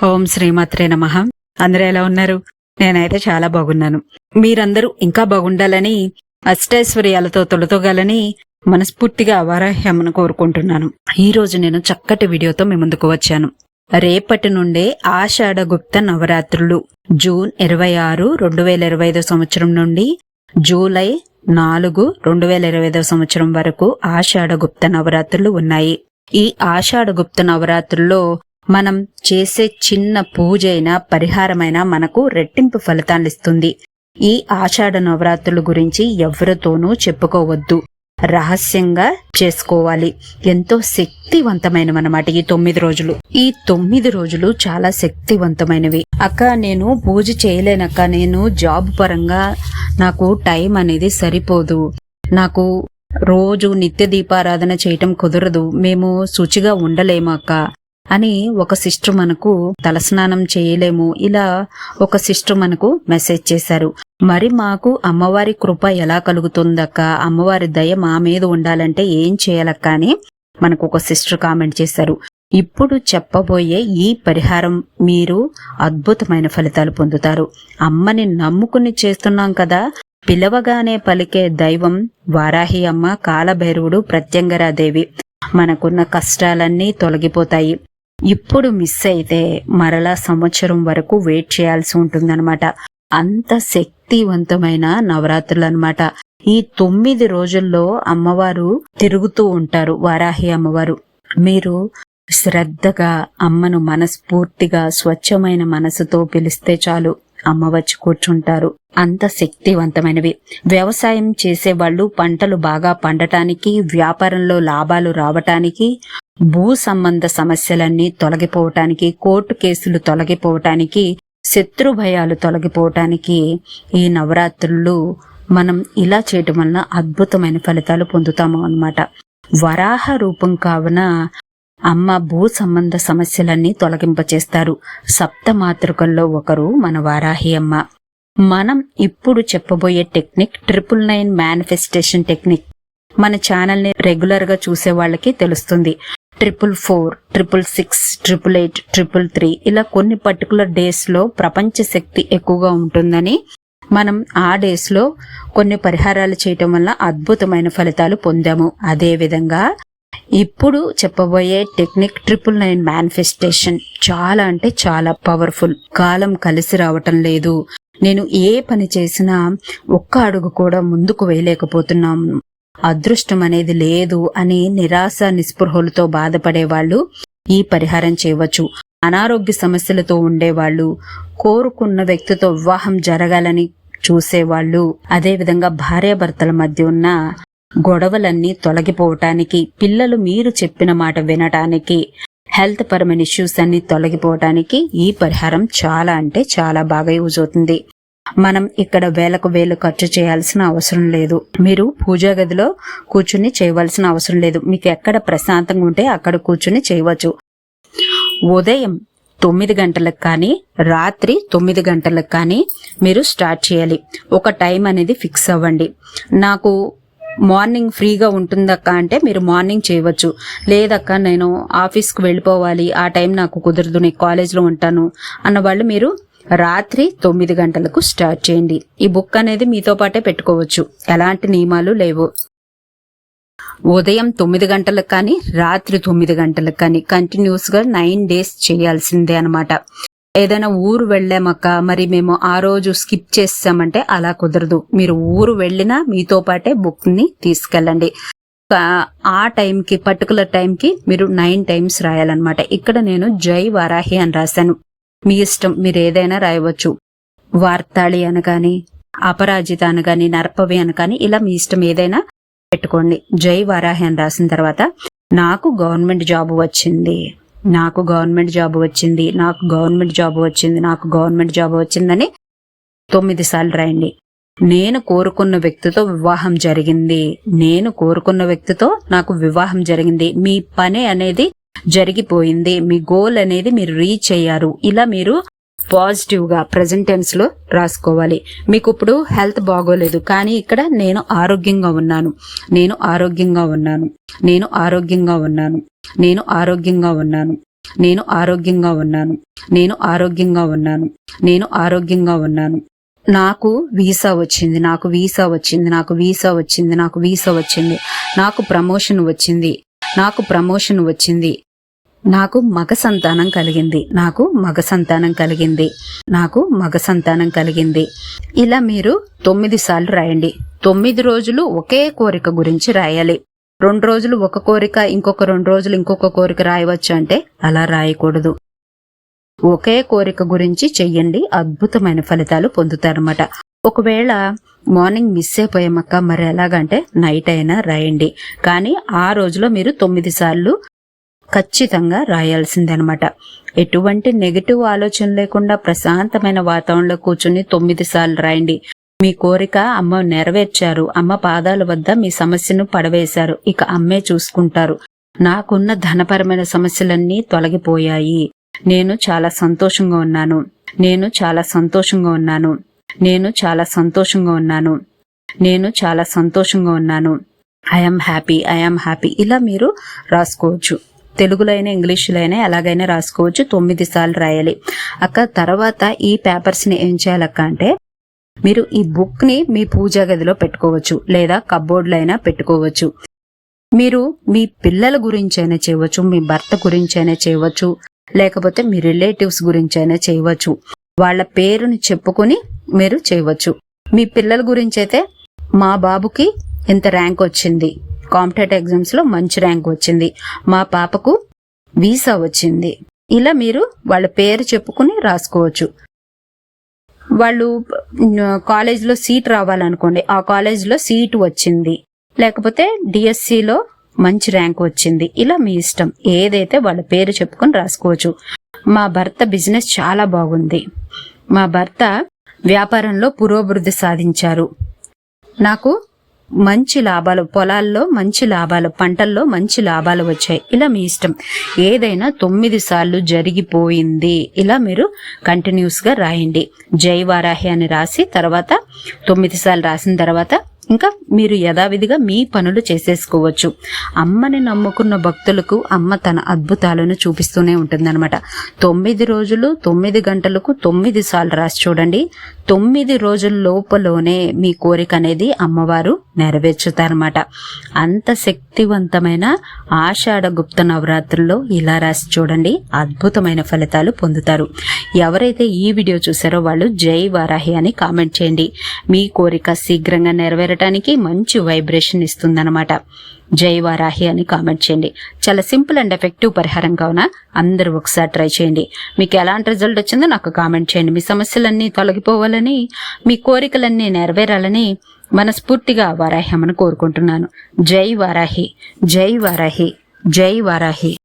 ఓం శ్రీమాత్రే నమ. అందరూ ఎలా ఉన్నారు? నేనైతే చాలా బాగున్నాను. మీరందరూ ఇంకా బాగుండాలని అష్టైశ్వర్యాలతో తొలతొగాలని మనస్ఫూర్తిగా వారాహ్యమను కోరుకుంటున్నాను. ఈ రోజు నేను చక్కటి వీడియోతో మీ ముందుకు వచ్చాను. రేపటి నుండే ఆషాఢ గుప్త నవరాత్రులు. జూన్ ఇరవై ఆరు రెండు వేల ఇరవై ఐదో సంవత్సరం నుండి జూలై నాలుగు రెండు వేల ఇరవై ఐదో సంవత్సరం వరకు ఆషాఢ గుప్త నవరాత్రులు ఉన్నాయి. ఈ ఆషాఢ గుప్త నవరాత్రుల్లో మనం చేసే చిన్న పూజ అయినా పరిహారమైనా మనకు రెట్టింపు ఫలితాన్ని ఇస్తుంది ఈ ఆషాఢ నవరాత్రుల గురించి ఎవరితోనూ చెప్పుకోవద్దు. రహస్యంగా చేసుకోవాలి. ఎంతో శక్తివంతమైనవన్నమాట ఈ తొమ్మిది రోజులు. ఈ తొమ్మిది రోజులు చాలా శక్తివంతమైనవి. అక్క నేను పూజ చేయలేనక్క. నేను జాబ్ పరంగా నాకు టైం అనేది సరిపోదు. నాకు రోజు నిత్య దీపారాధన చేయటం కుదరదు. మేము శుచిగా ఉండలేము అక్క. అని ఒక సిస్టర్ మనకు తలస్నానం చేయలేము. ఇలా ఒక సిస్టర్ మనకు మెసేజ్ చేశారు. మరి మాకు అమ్మవారి కృప ఎలా కలుగుతుందక్క? అమ్మవారి దయ మా మీద ఉండాలంటే ఏం చేయాలక్క అని మనకు ఒక సిస్టర్ కామెంట్ చేశారు. ఇప్పుడు చెప్పబోయే ఈ పరిహారం మీరు అద్భుతమైన ఫలితాలు పొందుతారు. అమ్మని నమ్ముకుని చేస్తున్నాం కదా. పిలవగానే పలికే దైవం వారాహి అమ్మ కాలభైరవుడు ప్రత్యంగరాదేవి. మనకున్న కష్టాలన్నీ తొలగిపోతాయి. ఇప్పుడు మిస్ అయితే మరలా సంవత్సరం వరకు వెయిట్ చేయాల్సి ఉంటుందన్నమాట. అంత శక్తివంతమైన నవరాత్రులు అన్నమాట ఈ తొమ్మిది రోజుల్లో అమ్మవారు తిరుగుతూ ఉంటారు వారాహి అమ్మవారు. మీరు శ్రద్ధగా అమ్మను మనస్ఫూర్తిగా స్వచ్ఛమైన మనసుతో పిలిస్తే చాలు అమ్మ వచ్చి కూర్చుంటారు. అంత శక్తివంతమైనవి. వ్యవసాయం చేసే వాళ్ళు పంటలు బాగా పండటానికి వ్యాపారంలో లాభాలు రావటానికి భూ సంబంధ సమస్యలన్నీ తొలగిపోవటానికి కోర్టు కేసులు తొలగిపోవటానికి శత్రు భయాలు తొలగిపోవటానికి ఈ నవరాత్రులు మనం ఇలా చేయటం వలన అద్భుతమైన ఫలితాలు పొందుతాము అన్నమాట. వరాహ రూపం కావున అమ్మ భూ సంబంధ సమస్యలన్నీ తొలగింపచేస్తారు. సప్త మాతృకల్లో ఒకరు మన వారాహి అమ్మ. మనం ఇప్పుడు చెప్పబోయే technique triple nine manifestation technique. మన ఛానల్ని రెగ్యులర్గా చూసే వాళ్ళకి తెలుస్తుంది. Triple four triple six triple eight triple three ఇలా కొన్ని పర్టికులర్ డేస్లో ప్రపంచ శక్తి ఎక్కువగా ఉంటుందని మనం ఆ డేస్లో కొన్ని పరిహారాలు చేయటం వల్ల అద్భుతమైన ఫలితాలు పొందాము. అదే విధంగా ఇప్పుడు చెప్పబోయే టెక్నిక్ ట్రిపుల్ నైన్ మేనిఫెస్టేషన్ చాలా అంటే చాలా పవర్ఫుల్ కాలం కలిసి రావటం లేదు. నేను ఏ పని చేసినా ఒక్క అడుగు కూడా ముందుకు వేయలేకపోతున్నాం. అదృష్టం అనేది లేదు అని నిరాశ నిస్పృహలతో బాధపడే వాళ్ళు ఈ పరిహారం చేయవచ్చు. అనారోగ్య సమస్యలతో ఉండేవాళ్ళు కోరుకున్న వ్యక్తితో వివాహం జరగాలని చూసేవాళ్ళు అదేవిధంగా భార్యాభర్తల మధ్య ఉన్న గొడవలన్నీ తొలగిపోవటానికి పిల్లలు మీరు చెప్పిన మాట వినటానికి హెల్త్ పరమైన ఇష్యూస్ అన్ని తొలగిపోవటానికి ఈ పరిహారం చాలా అంటే చాలా బాగా యూజ్ అవుతుంది. మనం ఇక్కడ వేలకు వేలు ఖర్చు చేయాల్సిన అవసరం లేదు. మీరు పూజా గదిలో కూర్చుని చేయవలసిన అవసరం లేదు. మీకు ఎక్కడ ప్రశాంతంగా ఉంటే అక్కడ కూర్చుని చేయవచ్చు. ఉదయం తొమ్మిది గంటలకు కానీ రాత్రి తొమ్మిది గంటలకు కానీ మీరు స్టార్ట్ చేయాలి. ఒక టైం అనేది ఫిక్స్ అవ్వండి. నాకు మార్నింగ్ ఫ్రీగా ఉంటుందక్క అంటే మీరు మార్నింగ్ చేయవచ్చు. లేదక్క నేను ఆఫీస్కి వెళ్ళిపోవాలి. ఆ టైం నాకు కుదరదు. నేను కాలేజ్లో ఉంటాను అన్న వాళ్ళు మీరు రాత్రి తొమ్మిది గంటలకు స్టార్ట్ చేయండి. ఈ బుక్ అనేది మీతో పాటే పెట్టుకోవచ్చు. ఎలాంటి నియమాలు లేవు. ఉదయం తొమ్మిది గంటలకు కానీ రాత్రి తొమ్మిది గంటలకు కానీ కంటిన్యూస్గా నైన్ డేస్ చేయాల్సిందే అనమాట ఏదైనా ఊరు వెళ్ళామక్క మరి మేము ఆ రోజు స్కిప్ చేసామంటే అలా కుదరదు. మీరు ఊరు వెళ్ళినా మీతో పాటే బుక్ని తీసుకెళ్ళండి. ఆ టైంకి పర్టికులర్ టైంకి మీరు నైన్ టైమ్స్ రాయాలన్నమాట. ఇక్కడ నేను జై వారాహి అని రాశాను. మీ ఇష్టం మీరు ఏదైనా రాయవచ్చు. వార్తాళి అనగాని అపరాజిత అనగాని నర్పవి అనగాని ఇలా మీ ఇష్టం ఏదైనా పెట్టుకోండి. జై వారాహి అని రాసిన తర్వాత నాకు గవర్నమెంట్ జాబ్ వచ్చింది. నాకు గవర్నమెంట్ జాబ్ వచ్చింది. నాకు గవర్నమెంట్ జాబ్ వచ్చింది. నాకు గవర్నమెంట్ జాబ్ వచ్చిందని తొమ్మిది సార్లు రాయండి. నేను కోరుకున్న వ్యక్తితో వివాహం జరిగింది. నేను కోరుకున్న వ్యక్తితో నాకు వివాహం జరిగింది. మీ పని అనేది జరిగిపోయింది. మీ గోల్ అనేది మీరు రీచ్ అయ్యారు. ఇలా మీరు పాజిటివ్గా ప్రజెంట్ టెన్స్లో రాసుకోవాలి. మీకు ఇప్పుడు హెల్త్ బాగోలేదు. కానీ ఇక్కడ నేను ఆరోగ్యంగా ఉన్నాను. నేను ఆరోగ్యంగా ఉన్నాను. నేను ఆరోగ్యంగా ఉన్నాను. నేను ఆరోగ్యంగా ఉన్నాను. నేను ఆరోగ్యంగా ఉన్నాను. నేను ఆరోగ్యంగా ఉన్నాను. నేను ఆరోగ్యంగా ఉన్నాను. నాకు వీసా వచ్చింది. నాకు వీసా వచ్చింది. నాకు వీసా వచ్చింది. నాకు వీసా వచ్చింది. నాకు ప్రమోషన్ వచ్చింది. నాకు ప్రమోషన్ వచ్చింది. నాకు మగ సంతానం కలిగింది. నాకు మగ సంతానం కలిగింది. నాకు మగ సంతానం కలిగింది. ఇలా మీరు తొమ్మిది సార్లు రాయండి. తొమ్మిది రోజులు ఒకే కోరిక గురించి రాయాలి. రెండు రోజులు ఒక కోరిక ఇంకొక రెండు రోజులు ఇంకొక కోరిక రాయవచ్చు అంటే అలా రాయకూడదు. ఒకే కోరిక గురించి చెయ్యండి. అద్భుతమైన ఫలితాలు పొందుతారన్నమాట. ఒకవేళ మార్నింగ్ మిస్ అయిపోయామక్క మరి ఎలాగంటే నైట్ అయినా రాయండి. కానీ ఆ రోజులో మీరు తొమ్మిది సార్లు ఖచ్చితంగా రాయాల్సిందనమాట. ఎటువంటి నెగటివ్ ఆలోచన లేకుండా ప్రశాంతమైన వాతావరణంలో కూర్చుని తొమ్మిది సార్లు రాయండి. మీ కోరిక అమ్మ నెరవేర్చారు. అమ్మ పాదాల వద్ద మీ సమస్యను పడవేశారు. ఇక అమ్మే చూసుకుంటారు. నాకున్న ధనపరమైన సమస్యలన్నీ తొలగిపోయాయి. నేను చాలా సంతోషంగా ఉన్నాను. నేను చాలా సంతోషంగా ఉన్నాను. నేను చాలా సంతోషంగా ఉన్నాను. నేను చాలా సంతోషంగా ఉన్నాను. I'm happy. I'm happy. ఇలా మీరు రాసుకోవచ్చు. తెలుగులో అయినా ఇంగ్లీష్లో అయినా ఎలాగైనా రాసుకోవచ్చు. తొమ్మిది సార్లు రాయాలి. అక్క తర్వాత ఈ పేపర్స్ని ఏం చేయాలక్క అంటే మీరు ఈ బుక్ని మీ పూజా గదిలో పెట్టుకోవచ్చు లేదా కబోర్డ్లో అయినా పెట్టుకోవచ్చు. మీరు మీ పిల్లల గురించైనా చేయవచ్చు మీ భర్త గురించైనా చేయవచ్చు లేకపోతే మీ రిలేటివ్స్ గురించైనా చేయవచ్చు. వాళ్ళ పేరుని చెప్పుకొని మీరు చేయవచ్చు. మీ పిల్లల గురించి అయితే మా బాబుకి ఇంత ర్యాంక్ వచ్చింది. కాంపిటేటివ్ ఎగ్జామ్స్లో మంచి ర్యాంక్ వచ్చింది. మా పాపకు వీసా వచ్చింది. ఇలా మీరు వాళ్ళ పేరు చెప్పుకుని రాసుకోవచ్చు. వాళ్ళు కాలేజ్లో సీట్ రావాలనుకోండి. ఆ కాలేజ్లో సీట్ వచ్చింది. లేకపోతే డిఎస్సిలో మంచి ర్యాంక్ వచ్చింది. ఇలా మీ ఇష్టం. ఏదైతే వాళ్ళ పేరు చెప్పుకొని రాసుకోవచ్చు. మా భర్త బిజినెస్ చాలా బాగుంది. మా భర్త వ్యాపారంలో పురోభివృద్ధి సాధించారు. నాకు మంచి లాభాలు పొలాల్లో మంచి లాభాలు పంటల్లో మంచి లాభాలు వచ్చాయి. ఇలా మీ ఇష్టం. ఏదైనా తొమ్మిది సార్లు జరిగిపోయింది. ఇలా మీరు కంటిన్యూస్గా రాయండి. జై వారాహి అని రాసి తర్వాత తొమ్మిది సార్లు రాసిన తర్వాత ఇంకా మీరు యథావిధిగా మీ పనులు చేసేసుకోవచ్చు. అమ్మని నమ్ముకున్న భక్తులకు అమ్మ తన అద్భుతాలను చూపిస్తూనే ఉంటుందన్నమాట. తొమ్మిది రోజులు తొమ్మిది గంటలకు తొమ్మిది సార్లు రాసి చూడండి. తొమ్మిది రోజుల లోపలోనే మీ కోరిక అనేది అమ్మవారు నెరవేర్చుతారన్నమాట. అంత శక్తివంతమైన ఆషాఢ గుప్త నవరాత్రుల్లో ఇలా రాసి చూడండి. అద్భుతమైన ఫలితాలు పొందుతారు. ఎవరైతే ఈ వీడియో చూసారో వాళ్ళు జై వారాహి అని కామెంట్ చేయండి. మీ కోరిక శీఘ్రంగా ఉండటానికి మంచి వైబ్రేషన్ ఇస్తుందన్నమాట. జై వారాహి అని కామెంట్ చేయండి. చాలా సింపుల్ అండ్ ఎఫెక్టివ్ పరిహారం కావున అందరూ ఒకసారి ట్రై చేయండి. మీకు ఎలాంటి రిజల్ట్ వచ్చిందో నాకు కామెంట్ చేయండి. మీ సమస్యలన్నీ తొలగిపోవాలని మీ కోరికలన్నీ నెరవేరాలని మనస్ఫూర్తిగా వారాహ్యమని కోరుకుంటున్నాను. జై వారాహి జై వారాహి జై వారాహి.